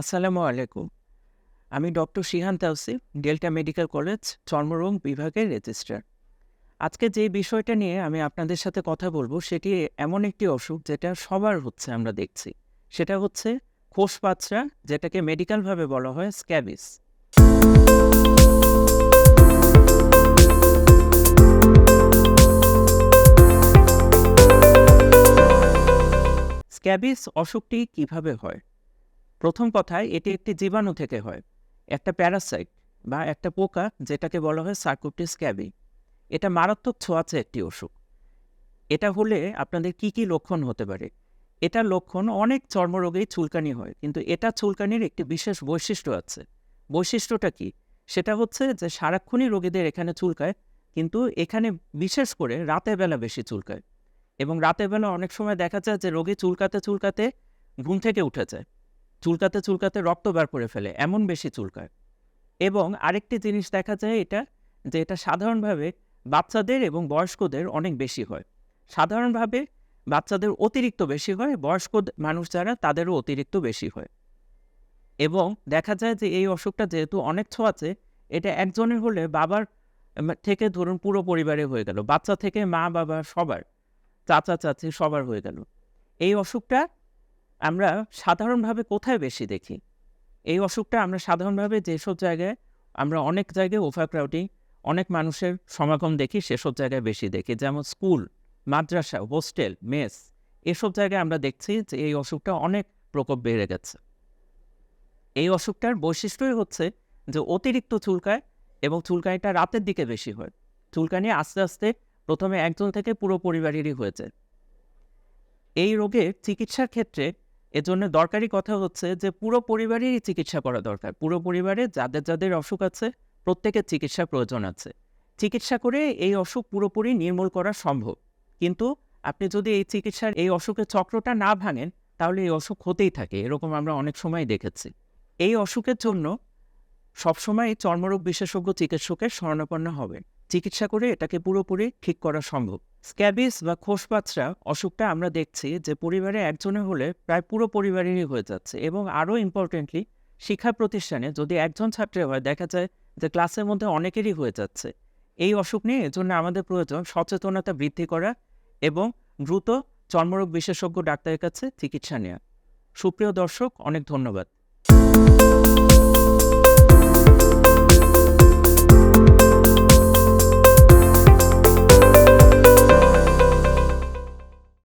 আসসালামু আলাইকুম। আমি doctor Shihan Tawsif, Delta Medical College, চর্মরোগ বিভাগের রেজিস্ট্রার। আজকে যে বিষয়টা নিয়ে আমি আপনাদের সাথে কথা বলব, সেটি এমন একটি অসুখ যেটা সবার হচ্ছে আমরা দেখছি। সেটা হচ্ছে খোস পাচরা যেটাকে মেডিকেলভাবে বলা হয় স্ক্যাবিস। স্ক্যাবিস অসুখটি কীভাবে হয়? প্রথম কথায় এটি একটি জীবাণু থেকে হয়, একটা প্যারাসাইট বা একটা পোকা যেটাকে বলা হয় সার্কোটিস স্ক্যাবি এটা মারাত্মক ছোঁয়াচে একটি অসুখ। এটা হলে আপনাদের কি কি লক্ষণ হতে পারে? এটার লক্ষণ অনেক চর্মরোগেই চুলকানি হয়, কিন্তু এটা চুলকানির একটি বিশেষ বৈশিষ্ট্য আছে। বৈশিষ্ট্যটা কি? সেটা হচ্ছে যে সারাক্ষণই রোগীদের এখানে চুলকায়, কিন্তু এখানে বিশেষ করে রাতের বেলা বেশি চুলকায়। এবং রাতের বেলা অনেক সময় দেখা যায় যে রোগী চুলকাতে চুলকাতে ঘুম থেকে উঠে যায়। চুলকাতে চুলকাতে রক্ত বার করে ফেলে, এমন বেশি চুলকায়। এবং আরেকটি জিনিস দেখা যায় এটা, যে এটা সাধারণভাবে বাচ্চাদের এবং বয়স্কদের অনেক বেশি হয়। সাধারণভাবে বাচ্চাদের অতিরিক্ত বেশি হয় বয়স্ক মানুষ যারা, তাদেরও অতিরিক্ত বেশি হয়। এবং দেখা যায় যে এই অসুখটা যেহেতু অনেক ছোঁয়াচে, এটা একজনের হলে বাবার থেকে ধরুন পুরো পরিবারে হয়ে গেল, বাচ্চা থেকে মা বাবা সবার চাচা চাচি সবার হয়ে গেল। এই অসুখটা আমরা সাধারণভাবে কোথায় বেশি দেখি? এই অসুখটা আমরা সাধারণভাবে যেসব জায়গায়, আমরা অনেক জায়গায় ওভারক্রাউডিং অনেক মানুষের সমাগম দেখি, সেসব জায়গায় বেশি দেখি। যেমন স্কুল, মাদ্রাসা, হোস্টেল, মেস, এসব জায়গায় আমরা দেখছি যে এই অসুখটা অনেক প্রকোপ বেড়ে গেছে। এই অসুখটার বৈশিষ্ট্যই হচ্ছে যে অতিরিক্ত চুলকায় এবং চুলকানিটা রাতের দিকে বেশি হয়। চুলকানি আস্তে আস্তে প্রথমে একজন থেকে পুরো পরিবারেরই হয়েছে এই রোগের চিকিৎসার ক্ষেত্রে এজন্য দরকারি কথা হচ্ছে যে, পুরো পরিবারেরই চিকিৎসা করা দরকার। পুরো পরিবারে যাদের যাদের অসুখ আছে, প্রত্যেকের চিকিৎসা প্রয়োজন আছে। চিকিৎসা করে এই অসুখ পুরোপুরি নির্মূল করা সম্ভব। কিন্তু আপনি যদি এই চিকিৎসার, এই অসুখের চক্রটা না ভাঙেন, তাহলে এই অসুখ হতেই থাকে। এরকম আমরা অনেক সময় দেখেছি। এই অসুখের জন্য সবসময় চর্মরোগ বিশেষজ্ঞ চিকিৎসকের শরণাপন্ন হবে চিকিৎসা করে এটাকে পুরোপুরি ঠিক করা সম্ভব। স্ক্যাবিস বা খোসপাচরা অসুখটা আমরা দেখছি যে পরিবারে একজনে হলে প্রায় পুরো পরিবারেরই হয়ে যাচ্ছে এবং আরও ইম্পর্টেন্টলি শিক্ষা প্রতিষ্ঠানে যদি একজন ছাত্রের হয়, দেখা যায় যে ক্লাসের মধ্যে অনেকেরই হয়ে যাচ্ছে। এই অসুখ নিয়ে এজন্য আমাদের প্রয়োজন সচেতনতা বৃদ্ধি করা এবং দ্রুত চর্মরোগ বিশেষজ্ঞ ডাক্তারের কাছে চিকিৎসা নেওয়া। সুপ্রিয় দর্শক, অনেক ধন্যবাদ।